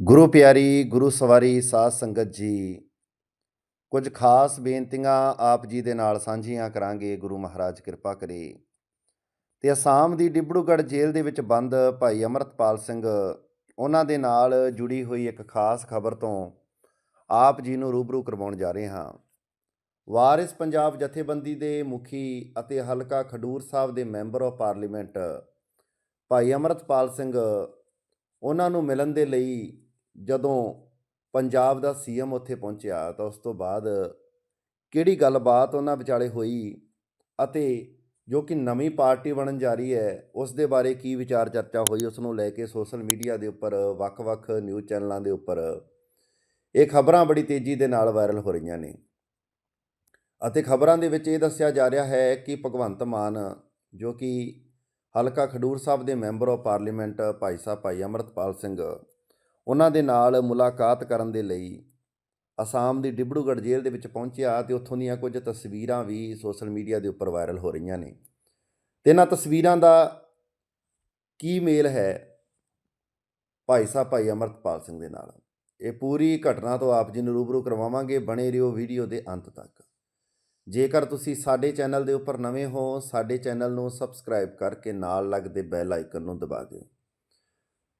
ਗੁਰੂ ਪਿਆਰੀ, ਗੁਰੂ ਸਵਾਰੀ, ਸਾਧ ਸੰਗਤ ਜੀ। ਕੁਝ ਖਾਸ ਬੇਨਤੀਆਂ ਆਪ ਜੀ ਦੇ ਨਾਲ ਸਾਂਝੀਆਂ ਕਰਾਂਗੇ, ਗੁਰੂ ਮਹਾਰਾਜ ਕਿਰਪਾ ਕਰੇ। ਤੇ ਅਸਾਮ ਦੀ ਡਿਬੜੂਗੜ੍ਹ ਜੇਲ੍ਹ ਦੇ ਵਿੱਚ ਬੰਦ ਭਾਈ ਅਮਰਤਪਾਲ ਸਿੰਘ, ਉਹਨਾਂ ਦੇ ਨਾਲ ਜੁੜੀ ਹੋਈ ਇੱਕ ਖਾਸ ਖਬਰ ਤੋਂ ਆਪ ਜੀ ਨੂੰ ਰੂਬਰੂ ਕਰਵਾਉਣ ਜਾ ਰਹੇ ਹਾਂ। ਵਾਰਿਸ ਪੰਜਾਬ ਜਥੇਬੰਦੀ ਦੇ ਮੁਖੀ ਅਤੇ ਹਲਕਾ ਖਡੂਰ ਸਾਹਿਬ ਦੇ ਮੈਂਬਰ ਆਫ ਪਾਰਲੀਮੈਂਟ ਭਾਈ ਅਮਰਤਪਾਲ ਸਿੰਘ, ਉਹਨਾਂ ਨੂੰ ਮਿਲਣ ਦੇ ਲਈ ਜਦੋਂ ਪੰਜਾਬ ਦਾ ਸੀਐਮ ਉੱਥੇ ਪਹੁੰਚਿਆ ਤਾਂ ਉਸ ਤੋਂ ਬਾਅਦ ਕਿਹੜੀ ਗੱਲਬਾਤ ਉਹਨਾਂ ਵਿਚਾਲੇ ਹੋਈ ਅਤੇ ਜੋ ਕਿ ਨਵੀਂ ਪਾਰਟੀ ਬਣਨ ਜਾ ਰਹੀ ਹੈ, ਉਸ ਦੇ ਬਾਰੇ ਕੀ ਵਿਚਾਰ ਚਰਚਾ ਹੋਈ, ਉਸ ਨੂੰ ਲੈ ਕੇ ਸੋਸ਼ਲ ਮੀਡੀਆ ਦੇ ਉੱਪਰ, ਵੱਖ-ਵੱਖ ਨਿਊਜ਼ ਚੈਨਲਾਂ ਦੇ ਉੱਪਰ ਇਹ ਖਬਰਾਂ ਬੜੀ ਤੇਜ਼ੀ ਦੇ ਨਾਲ ਵਾਇਰਲ ਹੋ ਰਹੀਆਂ ਨੇ। ਅਤੇ ਖਬਰਾਂ ਦੇ ਵਿੱਚ ਇਹ ਦੱਸਿਆ ਜਾ ਰਿਹਾ ਹੈ ਕਿ ਭਗਵੰਤ ਮਾਨ, ਜੋ ਕਿ ਹਲਕਾ ਖਡੂਰ ਸਾਹਿਬ ਦੇ member of parliament Bhai Sahib, ਭਾਈ ਅਮਰਤਪਾਲ ਸਿੰਘ ਉਹਨਾਂ ਦੇ ਨਾਲ ਮੁਲਾਕਾਤ ਕਰਨ ਦੇ ਲਈ ਅਸਾਮ ਦੀ ਡਿਬੜੂਗੜ੍ਹ ਜੇਲ੍ਹ ਦੇ ਵਿੱਚ ਪਹੁੰਚਿਆ ਤੇ ਉੱਥੋਂ ਦੀਆਂ ਕੁਝ ਤਸਵੀਰਾਂ ਵੀ ਸੋਸ਼ਲ ਮੀਡੀਆ ਦੇ ਉੱਪਰ ਵਾਇਰਲ ਹੋ ਰਹੀਆਂ ਨੇ। ਤੇ ਇਹਨਾਂ ਤਸਵੀਰਾਂ ਦਾ ਕੀ ਮੇਲ ਹੈ ਭਾਈ ਸਾਹਿਬ, ਭਾਈ ਅਮਰਤਪਾਲ ਸਿੰਘ ਦੇ ਨਾਲ? ਇਹ ਪੂਰੀ ਘਟਨਾ ਤੋਂ ਆਪ ਜੀ ਨੂੰ ਰੂਬਰੂ ਕਰਵਾਵਾਂਗੇ, ਬਣੇ ਰਹੋ ਵੀਡੀਓ ਦੇ ਅੰਤ ਤੱਕ। ਜੇਕਰ ਤੁਸੀਂ ਸਾਡੇ ਚੈਨਲ ਦੇ ਉੱਪਰ ਨਵੇਂ ਹੋ, ਸਾਡੇ ਚੈਨਲ ਨੂੰ ਸਬਸਕ੍ਰਾਈਬ ਕਰਕੇ ਨਾਲ ਲੱਗਦੇ ਬੈਲ ਆਈਕਨ ਨੂੰ ਦਬਾ ਦਿਓ।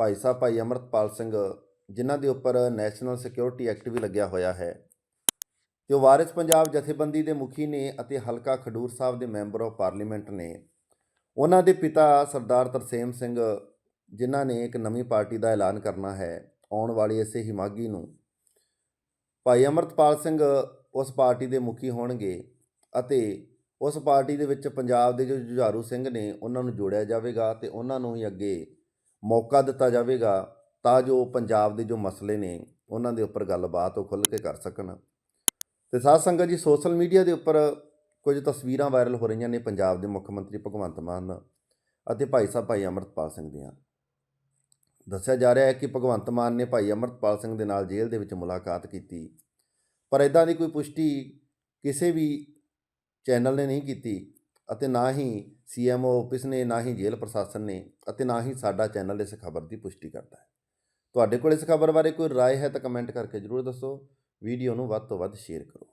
ਭਾਈ ਸਾਹਿਬ, ਭਾਈ ਅਮਰਤਪਾਲ ਸਿੰਘ, ਜਿਨ੍ਹਾਂ ਦੇ ਉੱਪਰ ਨੈਸ਼ਨਲ ਸਿਕਿਉਰਿਟੀ ਐਕਟ ਵੀ ਲੱਗਿਆ ਹੋਇਆ ਹੈ। ਤੇ ਉਹ ਵਾਰਿਸ ਪੰਜਾਬ ਜਥੇਬੰਦੀ ਦੇ ਮੁਖੀ ਨੇ ਅਤੇ ਹਲਕਾ ਖਡੂਰ ਸਾਹਿਬ ਦੇ ਮੈਂਬਰ ਆਫ ਪਾਰਲੀਮੈਂਟ ਨੇ। ਉਹਨਾਂ ਦੇ ਪਿਤਾ ਸਰਦਾਰ ਤਰਸੇਮ ਸਿੰਘ, ਜਿਨ੍ਹਾਂ ਨੇ ਇੱਕ ਨਵੀਂ ਪਾਰਟੀ ਦਾ ਐਲਾਨ ਕਰਨਾ ਹੈ ਆਉਣ ਵਾਲੀ ਇਸੇ ਹੀ ਮਾਘੀ ਨੂੰ। ਭਾਈ ਅਮਰਤਪਾਲ ਸਿੰਘ ਉਸ ਪਾਰਟੀ ਦੇ ਮੁਖੀ ਹੋਣਗੇ ਅਤੇ ਉਸ ਪਾਰਟੀ ਦੇ ਵਿੱਚ ਪੰਜਾਬ ਦੇ ਜੋ ਜੁਝਾਰੂ ਸਿੰਘ ਨੇ, ਉਹਨਾਂ ਨੂੰ ਜੋੜਿਆ ਜਾਵੇਗਾ ਤੇ ਉਹਨਾਂ ਨੂੰ ਹੀ ਅੱਗੇ ਮੌਕਾ ਦਿੱਤਾ ਜਾਵੇਗਾ, ਤਾਂ ਜੋ ਪੰਜਾਬ ਦੇ ਜੋ ਮਸਲੇ ਨੇ, ਉਹਨਾਂ ਦੇ ਉੱਪਰ ਗੱਲਬਾਤ ਉਹ ਖੁੱਲ੍ਹ ਕੇ ਕਰ ਸਕਣ। ਤੇ ਸਾਧ ਸੰਗਤ ਜੀ, ਸੋਸ਼ਲ ਮੀਡੀਆ ਦੇ ਉੱਪਰ ਕੁਝ ਤਸਵੀਰਾਂ ਵਾਇਰਲ ਹੋ ਰਹੀਆਂ ਨੇ ਪੰਜਾਬ ਦੇ ਮੁੱਖ ਮੰਤਰੀ ਭਗਵੰਤ ਮਾਨ ਅਤੇ ਭਾਈ ਸਾਹਿਬ ਭਾਈ ਅਮਰਤਪਾਲ ਸਿੰਘ ਦੀਆਂ। ਦੱਸਿਆ ਜਾ ਰਿਹਾ ਹੈ ਕਿ ਭਗਵੰਤ ਮਾਨ ਨੇ ਭਾਈ ਅਮਰਤਪਾਲ ਸਿੰਘ ਦੇ ਨਾਲ ਜੇਲ੍ਹ ਦੇ ਵਿੱਚ ਮੁਲਾਕਾਤ ਕੀਤੀ, ਪਰ ਇਦਾਂ ਦੀ ਕੋਈ ਪੁਸ਼ਟੀ ਕਿਸੇ ਵੀ ਚੈਨਲ ਨੇ ਨਹੀਂ ਕੀਤੀ। ਅਤੇ ਨਾ ਹੀ ਸੀਐਮਓ ਆਫਿਸ ਨੇ ਨਾ ਹੀ ਜੇਲ੍ਹ ਪ੍ਰਸ਼ਾਸਨ ਨੇ ਅਤੇ ਨਾ ਹੀ ਸਾਡਾ ਚੈਨਲ ਇਸ ਖਬਰ ਦੀ ਪੁਸ਼ਟੀ ਕਰਦਾ ਹੈ ਤੁਹਾਡੇ ਕੋਲ ਇਸ ਖਬਰ ਬਾਰੇ ਕੋਈ رائے ਹੈ ਤਾਂ ਕਮੈਂਟ ਕਰਕੇ ਜ਼ਰੂਰ ਦੱਸੋ ਵੀਡੀਓ ਨੂੰ ਵੱਧ ਤੋਂ ਵੱਧ ਸ਼ੇਅਰ ਕਰੋ